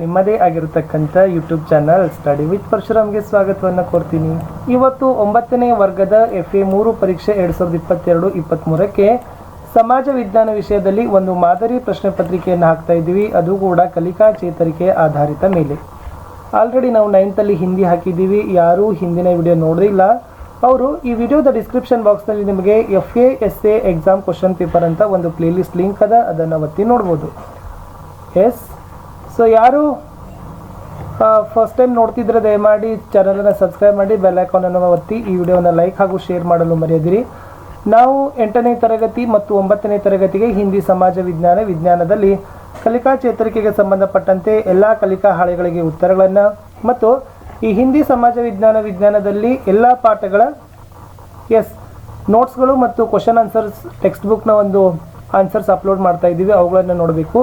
ನಿಮ್ಮದೇ ಆಗಿರತಕ್ಕಂಥ YouTube channel study with ಪರಶುರಾಮ್ಗೆ ಸ್ವಾಗತವನ್ನು ಕೋರ್ತೀನಿ. ಇವತ್ತು ಒಂಬತ್ತನೇ ವರ್ಗದ ಎಫ್ ಎ ಮೂರು ಪರೀಕ್ಷೆ ಎರಡು ಸಾವಿರದ ಇಪ್ಪತ್ತೆರಡು ಇಪ್ಪತ್ತ್ಮೂರಕ್ಕೆ ಸಮಾಜ ವಿಜ್ಞಾನ ವಿಷಯದಲ್ಲಿ ಒಂದು ಮಾದರಿ ಪ್ರಶ್ನೆ ಪತ್ರಿಕೆಯನ್ನು ಹಾಕ್ತಾ ಇದ್ದೀವಿ. ಅದು ಕೂಡ ಕಲಿಕಾ ಚೇತರಿಕೆ ಆಧಾರಿತ ಮೇಲೆ. ಆಲ್ರೆಡಿ ನಾವು ನೈನ್ತಲ್ಲಿ ಹಿಂದಿ ಹಾಕಿದ್ದೀವಿ. ಯಾರೂ ಹಿಂದಿನ ವಿಡಿಯೋ ನೋಡೋದಿಲ್ಲ ಅವರು ಈ ವಿಡಿಯೋದ ಡಿಸ್ಕ್ರಿಪ್ಷನ್ ಬಾಕ್ಸ್ನಲ್ಲಿ ನಿಮಗೆ F A S A exam question paper ಅಂತ ಒಂದು ಪ್ಲೇಲಿಸ್ಟ್ ಲಿಂಕ್ ಅದ. ಅದನ್ನು ಒತ್ತಿ ನೋಡ್ಬೋದು. ಎಸ್ ಸೊ ಯಾರು ಫಸ್ಟ್ ಟೈಮ್ ನೋಡ್ತಿದ್ರೆ ದಯಮಾಡಿ ಚಾನಲನ್ನು ಸಬ್ಸ್ಕ್ರೈಬ್ ಮಾಡಿ ಬೆಲ್ ಐಕಾನನ್ನು ಒತ್ತಿ, ಈ ವಿಡಿಯೋನ ಲೈಕ್ ಹಾಗೂ ಶೇರ್ ಮಾಡಲು ಮರೆಯದಿರಿ. ನಾವು ಎಂಟನೇ ತರಗತಿ ಮತ್ತು ಒಂಬತ್ತನೇ ತರಗತಿಗೆ ಹಿಂದಿ ಸಮಾಜ ವಿಜ್ಞಾನ ವಿಜ್ಞಾನದಲ್ಲಿ ಕಲಿಕಾ ಚೇತರಿಕೆಗೆ ಸಂಬಂಧಪಟ್ಟಂತೆ ಎಲ್ಲ ಕಲಿಕಾ ಹಾಳೆಗಳಿಗೆ ಉತ್ತರಗಳನ್ನು ಮತ್ತು ಈ ಹಿಂದಿ ಸಮಾಜ ವಿಜ್ಞಾನ ವಿಜ್ಞಾನದಲ್ಲಿ ಎಲ್ಲ ಪಾಠಗಳ ಎಸ್ ನೋಟ್ಸ್ಗಳು ಮತ್ತು ಕ್ವಶನ್ ಆನ್ಸರ್ಸ್ ಟೆಕ್ಸ್ಟ್ ಬುಕ್ನ ಒಂದು ಆನ್ಸರ್ಸ್ ಅಪ್ಲೋಡ್ ಮಾಡ್ತಾ ಇದ್ದೀವಿ, ಅವುಗಳನ್ನು ನೋಡಬೇಕು.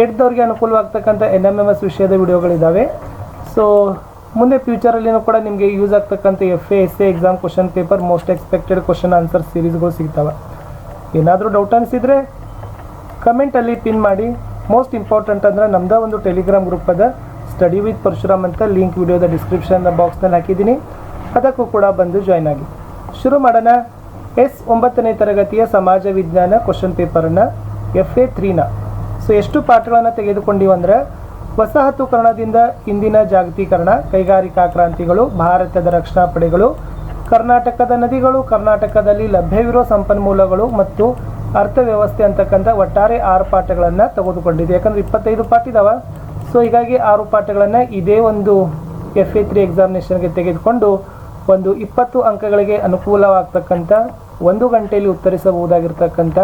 ಏಟ್ದವ್ರಿಗೆ ಅನುಕೂಲವಾಗ್ತಕ್ಕಂಥ ಎನ್ ಎಂ ಎಂ ಎಸ್ ವಿಷಯದ ವಿಡಿಯೋಗಳಿದ್ದಾವೆ ಸೊ ಮುಂದೆ ಫ್ಯೂಚರಲ್ಲಿನೂ ಕೂಡ ನಿಮಗೆ ಯೂಸ್ ಆಗ್ತಕ್ಕಂಥ F A S A exam question paper most expected question answer ಸೀರೀಸ್ಗಳು ಸಿಗ್ತವೆ. ಏನಾದರೂ ಡೌಟ್ ಅನಿಸಿದರೆ ಕಮೆಂಟಲ್ಲಿ ಪಿನ್ ಮಾಡಿ. ಮೋಸ್ಟ್ ಇಂಪಾರ್ಟೆಂಟ್ ಅಂದರೆ ನಮ್ಮದೇ ಒಂದು ಟೆಲಿಗ್ರಾಮ್ ಗ್ರೂಪ್ ಅದ. ಸ್ಟಡಿ ವಿತ್ ಪರಶುರಾಮ್ ಅಂತ ಲಿಂಕ್ ವಿಡಿಯೋದ ಡಿಸ್ಕ್ರಿಪ್ಷನ್ ಬಾಕ್ಸ್ನಲ್ಲಿ ಹಾಕಿದ್ದೀನಿ. ಅದಕ್ಕೂ ಕೂಡ ಬಂದು ಜಾಯ್ನ್ ಆಗಿ. ಶುರು ಮಾಡೋಣ. ಎಸ್ ಒಂಬತ್ತನೇ ತರಗತಿಯ ಸಮಾಜ ವಿಜ್ಞಾನ ಕ್ವಶನ್ ಪೇಪರನ್ನು ಎಫ್ ಎ ತ್ರೀನ ಸೊ ಎಷ್ಟು ಪಾಠಗಳನ್ನು ತೆಗೆದುಕೊಂಡಿವಿ ಅಂದರೆ ವಸಾಹತುಕರಣದಿಂದ ಇಂದಿನ ಜಾಗತೀಕರಣ, ಕೈಗಾರಿಕಾ ಕ್ರಾಂತಿಗಳು, ಭಾರತದ ರಕ್ಷಣಾ ಪಡೆಗಳು, ಕರ್ನಾಟಕದ ನದಿಗಳು, ಕರ್ನಾಟಕದಲ್ಲಿ ಲಭ್ಯವಿರುವ ಸಂಪನ್ಮೂಲಗಳು ಮತ್ತು ಅರ್ಥವ್ಯವಸ್ಥೆ ಅಂತಕ್ಕಂಥ ಒಟ್ಟಾರೆ ಆರು ಪಾಠಗಳನ್ನು ತೆಗೆದುಕೊಂಡಿದೆ ಯಾಕಂದರೆ ಇಪ್ಪತ್ತೈದು ಪಾಠ ಇದಾವೆ. ಸೊ ಹೀಗಾಗಿ ಆರು ಪಾಠಗಳನ್ನು ಇದೇ ಒಂದು ಎಫ್ ಎ ತ್ರೀ ಎಕ್ಸಾಮಿನೇಷನ್ಗೆ ತೆಗೆದುಕೊಂಡು ಒಂದು ಇಪ್ಪತ್ತು ಅಂಕಗಳಿಗೆ ಅನುಕೂಲವಾಗ್ತಕ್ಕಂಥ ಒಂದು ಗಂಟೆಯಲ್ಲಿ ಉತ್ತರಿಸಬಹುದಾಗಿರ್ತಕ್ಕಂಥ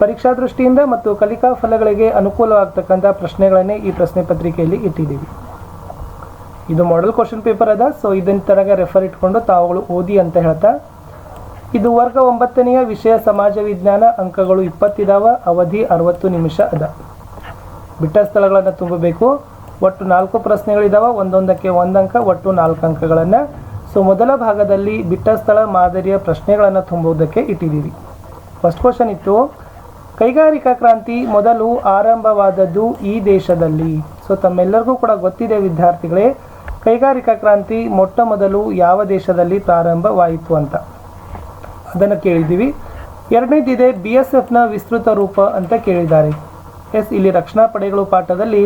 ಪರೀಕ್ಷಾ ದೃಷ್ಟಿಯಿಂದ ಮತ್ತು ಕಲಿಕಾ ಫಲಗಳಿಗೆ ಅನುಕೂಲವಾಗ್ತಕ್ಕಂಥ ಪ್ರಶ್ನೆಗಳನ್ನೇ ಈ ಪ್ರಶ್ನೆ ಪತ್ರಿಕೆಯಲ್ಲಿ ಇಟ್ಟಿದ್ದೀವಿ. ಇದು ಮಾಡೆಲ್ ಕ್ವಶನ್ ಪೇಪರ್ ಅದ ಸೊ ಇದನ್ನ ತರಗ ರೆಫರ್ ಇಟ್ಕೊಂಡು ತಾವುಗಳು ಓದಿ ಅಂತ ಹೇಳ್ತಾ, ಇದು ವರ್ಗ ಒಂಬತ್ತನೆಯ ವಿಷಯ ಸಮಾಜ ವಿಜ್ಞಾನ ಅಂಕಗಳು ಇಪ್ಪತ್ತಿದಾವ, ಅವಧಿ ಅರವತ್ತು ನಿಮಿಷ ಅದ. ಬಿಟ್ಟ ಸ್ಥಳಗಳನ್ನು ತುಂಬಬೇಕು, ಒಟ್ಟು ನಾಲ್ಕು ಪ್ರಶ್ನೆಗಳಿದಾವ, ಒಂದೊಂದಕ್ಕೆ ಒಂದು ಅಂಕ, ಒಟ್ಟು ನಾಲ್ಕು ಅಂಕಗಳನ್ನು. ಸೊ ಮೊದಲ ಭಾಗದಲ್ಲಿ ಬಿಟ್ಟ ಸ್ಥಳ ಮಾದರಿಯ ಪ್ರಶ್ನೆಗಳನ್ನು ತುಂಬುವುದಕ್ಕೆ ಇಟ್ಟಿದ್ದೀವಿ. ಫಸ್ಟ್ ಕ್ವಶನ್ ಇತ್ತು ಕೈಗಾರಿಕಾ ಕ್ರಾಂತಿ ಮೊದಲು ಆರಂಭವಾದದ್ದು ಈ ದೇಶದಲ್ಲಿ. ಸೊ ತಮ್ಮೆಲ್ಲರಿಗೂ ಕೂಡ ಗೊತ್ತಿದೆ ವಿದ್ಯಾರ್ಥಿಗಳೇ, ಕೈಗಾರಿಕಾ ಕ್ರಾಂತಿ ಮೊಟ್ಟ ಮೊದಲು ಯಾವ ದೇಶದಲ್ಲಿ ಪ್ರಾರಂಭವಾಯಿತು ಅಂತ. ಅದನ್ನು ಕೇಳಿದ್ದೀವಿ. ಎರಡನೇದಿದೆ ಬಿ ಎಸ್ ಎಫ್ನ ವಿಸ್ತೃತ ರೂಪ ಅಂತ ಕೇಳಿದ್ದಾರೆ. ಎಸ್, ಇಲ್ಲಿ ರಕ್ಷಣಾ ಪಡೆಗಳು ಪಾಠದಲ್ಲಿ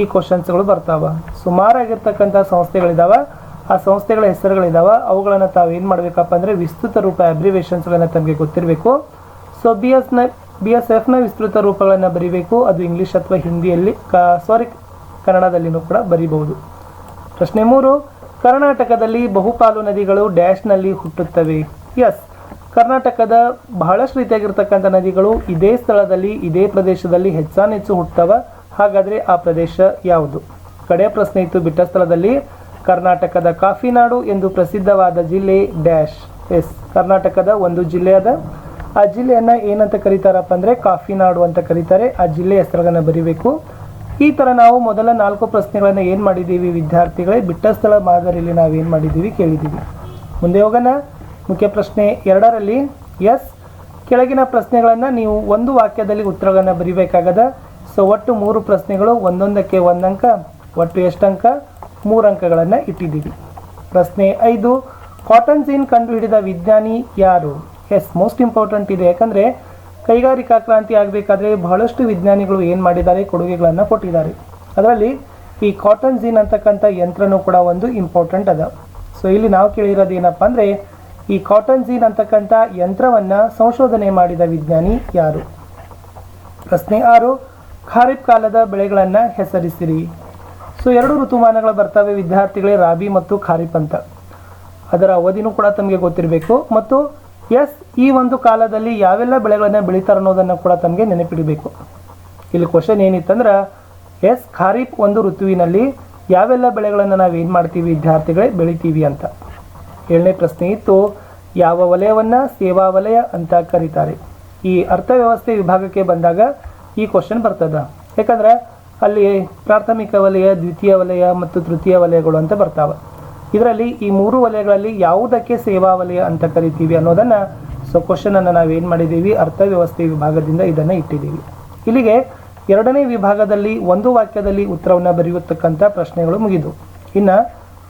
ಈ ಕ್ವಶನ್ಸ್ಗಳು ಬರ್ತಾವ. ಸುಮಾರಾಗಿರ್ತಕ್ಕಂಥ ಸಂಸ್ಥೆಗಳಿದಾವೆ, ಆ ಸಂಸ್ಥೆಗಳ ಹೆಸರುಗಳಿದಾವೆ. ಅವುಗಳನ್ನು ತಾವೇನು ಮಾಡಬೇಕಪ್ಪ ಅಂದರೆ ವಿಸ್ತೃತ ರೂಪ ಅಬ್ರಿವೇಷನ್ಸ್ಗಳನ್ನು ತಮಗೆ ಗೊತ್ತಿರಬೇಕು. ಸೊ ಬಿ ಎಸ್ನ ಬಿ ಎಸ್ ಎಫ್ನ ವಿಸ್ತೃತ ರೂಪಗಳನ್ನು ಬರೀಬೇಕು. ಅದು ಇಂಗ್ಲೀಷ್ ಅಥವಾ ಹಿಂದಿಯಲ್ಲಿ, ಕ ಸಾರಿ ಕನ್ನಡದಲ್ಲಿನೂ ಕೂಡ ಬರೀಬಹುದು. ಪ್ರಶ್ನೆ ಮೂರು, ಕರ್ನಾಟಕದಲ್ಲಿ ಬಹುಪಾಲು ನದಿಗಳು ಡ್ಯಾಶ್ನಲ್ಲಿ ಹುಟ್ಟುತ್ತವೆ. ಎಸ್ ಕರ್ನಾಟಕದ ಬಹಳಷ್ಟು ರೀತಿಯಾಗಿರ್ತಕ್ಕಂಥ ನದಿಗಳು ಇದೇ ಸ್ಥಳದಲ್ಲಿ, ಇದೇ ಪ್ರದೇಶದಲ್ಲಿ ಹೆಚ್ಚಾನೆಚ್ಚು ಹುಟ್ಟುತ್ತವ. ಹಾಗಾದರೆ ಆ ಪ್ರದೇಶ ಯಾವುದು? ಕಡೆಯ ಪ್ರಶ್ನೆ ಇತ್ತು, ಬಿಟ್ಟ ಸ್ಥಳದಲ್ಲಿ ಕರ್ನಾಟಕದ ಕಾಫಿನಾಡು ಎಂದು ಪ್ರಸಿದ್ಧವಾದ ಜಿಲ್ಲೆ ಡ್ಯಾಶ್ ಎಸ್ ಕರ್ನಾಟಕದ ಒಂದು ಜಿಲ್ಲೆ ಅದ ಆ ಜಿಲ್ಲೆಯನ್ನು ಏನಂತ ಕರೀತಾರಪ್ಪ ಅಂದರೆ ಕಾಫಿನಾಡು ಅಂತ ಕರೀತಾರೆ. ಆ ಜಿಲ್ಲೆಯ ಹೆಸರುಗಳನ್ನು ಬರಿಬೇಕು. ಈ ಥರ ನಾವು ಮೊದಲ ನಾಲ್ಕು ಪ್ರಶ್ನೆಗಳನ್ನು ಏನು ಮಾಡಿದ್ದೀವಿ ವಿದ್ಯಾರ್ಥಿಗಳೇ? ಬಿಟ್ಟ ಸ್ಥಳ ಮಾದರಿಯಲ್ಲಿ ನಾವು ಏನು ಮಾಡಿದ್ದೀವಿ ಕೇಳಿದ್ದೀವಿ. ಮುಂದೆ ಹೋಗೋಣ. ಮುಖ್ಯ ಪ್ರಶ್ನೆ ಎರಡರಲ್ಲಿ, ಎಸ್, ಕೆಳಗಿನ ಪ್ರಶ್ನೆಗಳನ್ನು ನೀವು ಒಂದು ವಾಕ್ಯದಲ್ಲಿ ಉತ್ತರಗಳನ್ನು ಬರಿಬೇಕಾಗದ. ಸೊ, ಒಟ್ಟು ಮೂರು ಪ್ರಶ್ನೆಗಳು, ಒಂದೊಂದಕ್ಕೆ ಒಂದು ಅಂಕ ಒಟ್ಟು ಎಷ್ಟು ಅಂಕ ಮೂರು ಅಂಕಗಳನ್ನು ಇಟ್ಟಿದ್ದೀವಿ. ಪ್ರಶ್ನೆ ಐದು ಕಾಟನ್ ಸೀನ್ ಕಂಡುಹಿಡಿದ ವಿಜ್ಞಾನಿ ಯಾರು? ಎಸ್ ಮೋಸ್ಟ್ ಇಂಪಾರ್ಟೆಂಟ್ ಇದೆ. ಯಾಕಂದರೆ ಕೈಗಾರಿಕಾ ಕ್ರಾಂತಿ ಆಗಬೇಕಾದ್ರೆ ಬಹಳಷ್ಟು ವಿಜ್ಞಾನಿಗಳು ಏನು ಮಾಡಿದ್ದಾರೆ? ಕೊಡುಗೆಗಳನ್ನು ಕೊಟ್ಟಿದ್ದಾರೆ. ಅದರಲ್ಲಿ ಈ ಕಾಟನ್ ಜೀನ್ ಅಂತಕ್ಕಂಥ ಯಂತ್ರನೂ ಕೂಡ ಒಂದು ಇಂಪಾರ್ಟೆಂಟ್ ಅದ. ಸೊ ಇಲ್ಲಿ ನಾವು ಕೇಳಿರೋದು ಏನಪ್ಪ ಅಂದರೆ, ಈ ಕಾಟನ್ ಜೀನ್ ಅಂತಕ್ಕಂಥ ಯಂತ್ರವನ್ನು ಸಂಶೋಧನೆ ಮಾಡಿದ ವಿಜ್ಞಾನಿ ಯಾರು? ಪ್ರಶ್ನೆ ಆರು, ಖಾರಿಫ್ ಕಾಲದ ಬೆಳೆಗಳನ್ನು ಹೆಸರಿಸಿರಿ. ಸೊ ಎರಡು ಋತುಮಾನಗಳು ಬರ್ತವೆ ವಿದ್ಯಾರ್ಥಿಗಳೇ ರಾಬಿ ಮತ್ತು ಖಾರಿಫ್ ಅಂತ. ಅದರ ಅವಧಿನೂ ಕೂಡ ತಮಗೆ ಗೊತ್ತಿರಬೇಕು. ಮತ್ತು ಎಸ್ ಈ ಒಂದು ಕಾಲದಲ್ಲಿ ಯಾವೆಲ್ಲ ಬೆಳೆಗಳನ್ನು ಬೆಳೀತಾರೆ ಅನ್ನೋದನ್ನು ಕೂಡ ತಮಗೆ ನೆನಪಿಡಬೇಕು. ಇಲ್ಲಿ ಕ್ವಶನ್ ಏನಿತ್ತಂದ್ರೆ ಎಸ್ ಖಾರಿಫ್ ಒಂದು ಋತುವಿನಲ್ಲಿ ಯಾವೆಲ್ಲ ಬೆಳೆಗಳನ್ನು ನಾವು ಏನು ಮಾಡ್ತೀವಿ ವಿದ್ಯಾರ್ಥಿಗಳೇ ಬೆಳಿತೀವಿ ಅಂತ. ಏಳನೇ ಪ್ರಶ್ನೆ ಇತ್ತು, ಯಾವ ವಲಯವನ್ನು ಸೇವಾ ವಲಯ ಅಂತ ಕರೀತಾರೆ. ಈ ಅರ್ಥವ್ಯವಸ್ಥೆ ವಿಭಾಗಕ್ಕೆ ಬಂದಾಗ ಈ ಕ್ವಶನ್ ಬರ್ತದೆ. ಯಾಕಂದ್ರೆ ಅಲ್ಲಿ ಪ್ರಾಥಮಿಕ ವಲಯ, ದ್ವಿತೀಯ ವಲಯ ಮತ್ತು ತೃತೀಯ ವಲಯಗಳು ಅಂತ ಬರ್ತಾವೆ. ಇದರಲ್ಲಿ ಈ ಮೂರು ವಲಯಗಳಲ್ಲಿ ಯಾವುದಕ್ಕೆ ಸೇವಾ ವಲಯ ಅಂತ ಕರಿತೀವಿ ಅನ್ನೋದನ್ನು ಸೊ ಕ್ವಶನನ್ನು ನಾವೇನು ಮಾಡಿದ್ದೀವಿ? ಅರ್ಥವ್ಯವಸ್ಥೆ ವಿಭಾಗದಿಂದ ಇದನ್ನು ಇಟ್ಟಿದ್ದೀವಿ. ಇಲ್ಲಿಗೆ ಎರಡನೇ ವಿಭಾಗದಲ್ಲಿ ಒಂದು ವಾಕ್ಯದಲ್ಲಿ ಉತ್ತರವನ್ನು ಬರೆಯತಕ್ಕಂಥ ಪ್ರಶ್ನೆಗಳು ಮುಗಿದು. ಇನ್ನು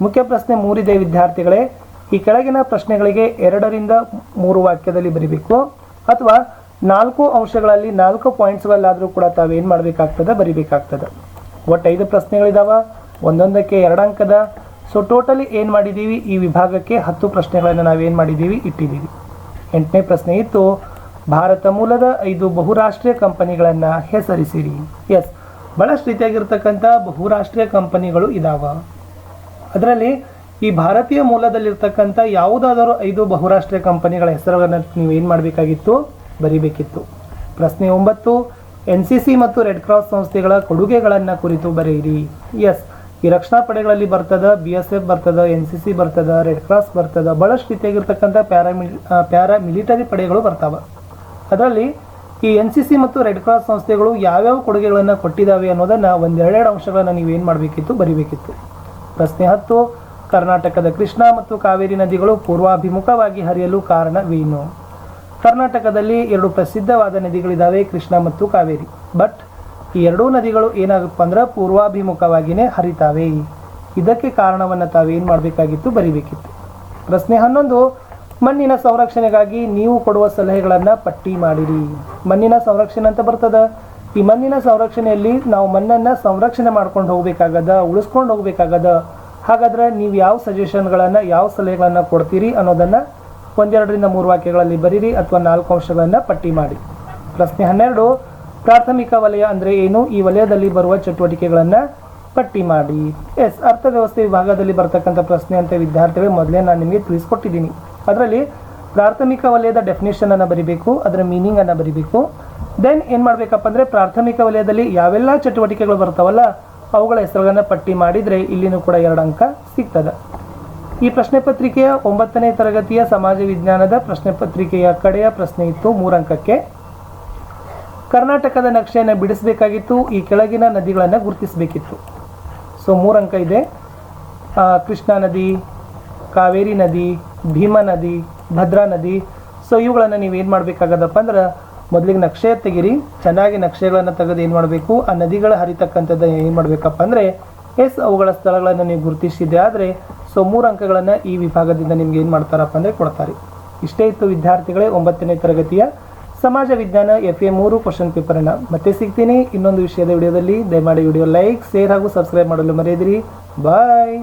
ಮುಖ್ಯ ಪ್ರಶ್ನೆ ಮೂರಿದೆ ವಿದ್ಯಾರ್ಥಿಗಳೇ, ಈ ಕೆಳಗಿನ ಪ್ರಶ್ನೆಗಳಿಗೆ ಎರಡರಿಂದ ಮೂರು ವಾಕ್ಯದಲ್ಲಿ ಬರಿಬೇಕು, ಅಥವಾ ನಾಲ್ಕು ಅಂಶಗಳಲ್ಲಿ ನಾಲ್ಕು ಪಾಯಿಂಟ್ಸ್ಗಳಲ್ಲಾದರೂ ಕೂಡ ತಾವೇನು ಮಾಡಬೇಕಾಗ್ತದೆ? ಬರಿಬೇಕಾಗ್ತದೆ. ಒಟ್ಟು ಐದು ಪ್ರಶ್ನೆಗಳಿದಾವ, ಒಂದೊಂದಕ್ಕೆ ಎರಡು ಅಂಕದ ಸೊ ಟೋಟಲಿ ಏನು ಮಾಡಿದ್ದೀವಿ ಈ ವಿಭಾಗಕ್ಕೆ ಹತ್ತು ಪ್ರಶ್ನೆಗಳನ್ನು ನಾವೇನು ಮಾಡಿದ್ದೀವಿ ಇಟ್ಟಿದ್ದೀವಿ ಎಂಟನೇ ಪ್ರಶ್ನೆ ಇತ್ತು, ಭಾರತ ಮೂಲದ ಐದು ಬಹುರಾಷ್ಟ್ರೀಯ ಕಂಪನಿಗಳನ್ನು ಹೆಸರಿಸಿರಿ. ಎಸ್ ಭಾಳಷ್ಟು ರೀತಿಯಾಗಿರ್ತಕ್ಕಂಥ ಬಹುರಾಷ್ಟ್ರೀಯ ಕಂಪನಿಗಳು ಇದಾವ. ಅದರಲ್ಲಿ ಈ ಭಾರತೀಯ ಮೂಲದಲ್ಲಿರ್ತಕ್ಕಂಥ ಯಾವುದಾದರೂ ಐದು ಬಹುರಾಷ್ಟ್ರೀಯ ಕಂಪನಿಗಳ ಹೆಸರುಗಳನ್ನು ನೀವು ಏನು ಮಾಡಬೇಕಾಗಿತ್ತು? ಬರೀಬೇಕಿತ್ತು. ಪ್ರಶ್ನೆ ಒಂಬತ್ತು, ಎನ್ ಸಿ ಸಿ ಮತ್ತು ರೆಡ್ ಕ್ರಾಸ್ ಸಂಸ್ಥೆಗಳ ಕೊಡುಗೆಗಳನ್ನು ಕುರಿತು ಬರೆಯಿರಿ. ಎಸ್ ಈ ರಕ್ಷಣಾ ಪಡೆಗಳಲ್ಲಿ ಬರ್ತದ ಬಿ ಎಸ್ ಎಫ್ ಬರ್ತದ ಎನ್ ಸಿ ಸಿ ಬರ್ತದ ರೆಡ್ ಕ್ರಾಸ್ ಬರ್ತದ, ಬಹಳಷ್ಟು ರೀತಿಯಾಗಿರ್ತಕ್ಕಂಥ ಪ್ಯಾರಾಮಿ ಪ್ಯಾರಾ ಮಿಲಿಟರಿ ಪಡೆಗಳು ಬರ್ತಾವೆ. ಅದರಲ್ಲಿ ಈ ಎನ್ ಸಿ ಸಿ ಮತ್ತು ರೆಡ್ ಕ್ರಾಸ್ ಸಂಸ್ಥೆಗಳು ಯಾವ್ಯಾವ ಕೊಡುಗೆಗಳನ್ನು ಕೊಟ್ಟಿದ್ದಾವೆ ಅನ್ನೋದನ್ನು ಒಂದೆರಡೆರಡು ಅಂಶಗಳನ್ನು ಏನು ಮಾಡಬೇಕಿತ್ತು, ಬರಿಬೇಕಿತ್ತು. ಪ್ರಶ್ನೆ ಹತ್ತು, ಕರ್ನಾಟಕದ ಕೃಷ್ಣ ಮತ್ತು ಕಾವೇರಿ ನದಿಗಳು ಪೂರ್ವಾಭಿಮುಖವಾಗಿ ಹರಿಯಲು ಕಾರಣವೇನು? ಕರ್ನಾಟಕದಲ್ಲಿ ಎರಡು ಪ್ರಸಿದ್ಧವಾದ ನದಿಗಳಿದ್ದಾವೆ ಕೃಷ್ಣ ಮತ್ತು ಕಾವೇರಿ. ಬಟ್ ಈ ಎರಡೂ ನದಿಗಳು ಏನಾಗಪ್ಪ ಅಂದ್ರೆ ಪೂರ್ವಾಭಿಮುಖವಾಗಿಯೇ ಹರಿತಾವೆ. ಇದಕ್ಕೆ ಕಾರಣವನ್ನು ತಾವೇನು ಮಾಡಬೇಕಾಗಿತ್ತು? ಬರಿಬೇಕಿತ್ತು. ಪ್ರಶ್ನೆ ಹನ್ನೊಂದು, ಮಣ್ಣಿನ ಸಂರಕ್ಷಣೆಗಾಗಿ ನೀವು ಕೊಡುವ ಸಲಹೆಗಳನ್ನು ಪಟ್ಟಿ ಮಾಡಿರಿ. ಮಣ್ಣಿನ ಸಂರಕ್ಷಣೆ ಅಂತ ಬರ್ತದ? ಈ ಮಣ್ಣಿನ ಸಂರಕ್ಷಣೆಯಲ್ಲಿ ನಾವು ಮಣ್ಣನ್ನು ಸಂರಕ್ಷಣೆ ಮಾಡ್ಕೊಂಡು ಹೋಗಬೇಕಾಗದ, ಉಳಿಸ್ಕೊಂಡು ಹೋಗ್ಬೇಕಾಗದ? ಹಾಗಾದ್ರೆ ನೀವು ಯಾವ ಸಜೆಷನ್ಗಳನ್ನು ಯಾವ ಸಲಹೆಗಳನ್ನು ಕೊಡ್ತೀರಿ ಅನ್ನೋದನ್ನು ಒಂದೆರಡರಿಂದ ಮೂರು ವಾಕ್ಯಗಳಲ್ಲಿ ಬರೀರಿ ಅಥವಾ ನಾಲ್ಕು ಅಂಶಗಳನ್ನು ಪಟ್ಟಿ ಮಾಡಿ. ಪ್ರಶ್ನೆ ಹನ್ನೆರಡು ಪ್ರಾಥಮಿಕ ವಲಯ ಅಂದರೆ ಏನು? ಈ ವಲಯದಲ್ಲಿ ಬರುವ ಚಟುವಟಿಕೆಗಳನ್ನು ಪಟ್ಟಿ ಮಾಡಿ. ಎಸ್, ಅರ್ಥವ್ಯವಸ್ಥೆ ವಿಭಾಗದಲ್ಲಿ ಬರ್ತಕ್ಕಂಥ ಪ್ರಶ್ನೆ ಅಂತ ವಿದ್ಯಾರ್ಥಿಗಳೇ ಮೊದಲೇ ನಾನು ನಿಮಗೆ ತಿಳಿಸ್ಕೊಟ್ಟಿದ್ದೀನಿ. ಅದರಲ್ಲಿ ಪ್ರಾಥಮಿಕ ವಲಯದ ಡೆಫಿನೇಷನನ್ನು ಬರಿಬೇಕು, ಅದರ ಮೀನಿಂಗನ್ನು ಬರಿಬೇಕು. ದೆನ್ ಏನು ಮಾಡಬೇಕಪ್ಪ ಅಂದರೆ ಪ್ರಾಥಮಿಕ ವಲಯದಲ್ಲಿ ಯಾವೆಲ್ಲ ಚಟುವಟಿಕೆಗಳು ಬರ್ತಾವಲ್ಲ, ಅವುಗಳ ಹೆಸರುಗಳನ್ನು ಪಟ್ಟಿ ಮಾಡಿದರೆ ಇಲ್ಲಿನೂ ಕೂಡ ಎರಡು ಅಂಕ ಸಿಗ್ತದೆ. ಈ ಪ್ರಶ್ನೆ ಪತ್ರಿಕೆಯ ಒಂಬತ್ತನೇ ತರಗತಿಯ ಸಮಾಜ ವಿಜ್ಞಾನದ ಪ್ರಶ್ನೆ ಪತ್ರಿಕೆಯ ಕಡೆಯ ಪ್ರಶ್ನೆ ಇತ್ತು ಮೂರಂಕಕ್ಕೆ ಕರ್ನಾಟಕದ ನಕ್ಷೆಯನ್ನು ಬಿಡಿಸಬೇಕಾಗಿತ್ತು, ಈ ಕೆಳಗಿನ ನದಿಗಳನ್ನು ಗುರುತಿಸಬೇಕಿತ್ತು. ಸೊ ಮೂರಂಕ ಇದೆ. ಕೃಷ್ಣಾ ನದಿ, ಕಾವೇರಿ ನದಿ, ಭೀಮಾ ನದಿ, ಭದ್ರಾ ನದಿ. ಸೊ ಇವುಗಳನ್ನು ನೀವು ಏನು ಮಾಡಬೇಕಾಗದಪ್ಪ ಅಂದ್ರೆ, ಮೊದಲಿಗೆ ನಕ್ಷೆ ತೆಗಿರಿ, ಚೆನ್ನಾಗಿ ನಕ್ಷೆಗಳನ್ನು ತೆಗೆದು ಏನು ಮಾಡಬೇಕು, ಆ ನದಿಗಳ ಹರಿತಕ್ಕಂಥದ್ದು ಏನು ಮಾಡಬೇಕಪ್ಪ ಅಂದರೆ, ಎಸ್, ಅವುಗಳ ಸ್ಥಳಗಳನ್ನು ನೀವು ಗುರುತಿಸಿದೆ ಆದರೆ ಸೊ ಮೂರು ಅಂಕಗಳನ್ನು ಈ ವಿಭಾಗದಿಂದ ನಿಮ್ಗೆ ಏನು ಮಾಡ್ತಾರಪ್ಪ ಅಂದರೆ ಕೊಡ್ತಾರೆ. ಇಷ್ಟೇ ಇತ್ತು ವಿದ್ಯಾರ್ಥಿಗಳೇ ಒಂಬತ್ತನೇ ತರಗತಿಯ ಸಮಾಜ ವಿಜ್ಞಾನ ಎಫ್ ಎ ಮೂರು ಕ್ವಶನ್ ಪೇಪರನ್ನು ಮತ್ತೆ ಸಿಗ್ತೀನಿ ಇನ್ನೊಂದು ವಿಷಯದ ವಿಡಿಯೋದಲ್ಲಿ. ದಯಮಾಡಿ ವಿಡಿಯೋ ಲೈಕ್, ಶೇರ್ ಹಾಗೂ ಸಬ್ಸ್ಕ್ರೈಬ್ ಮಾಡಲು ಮರೆಯದಿರಿ. ಬಾಯ್!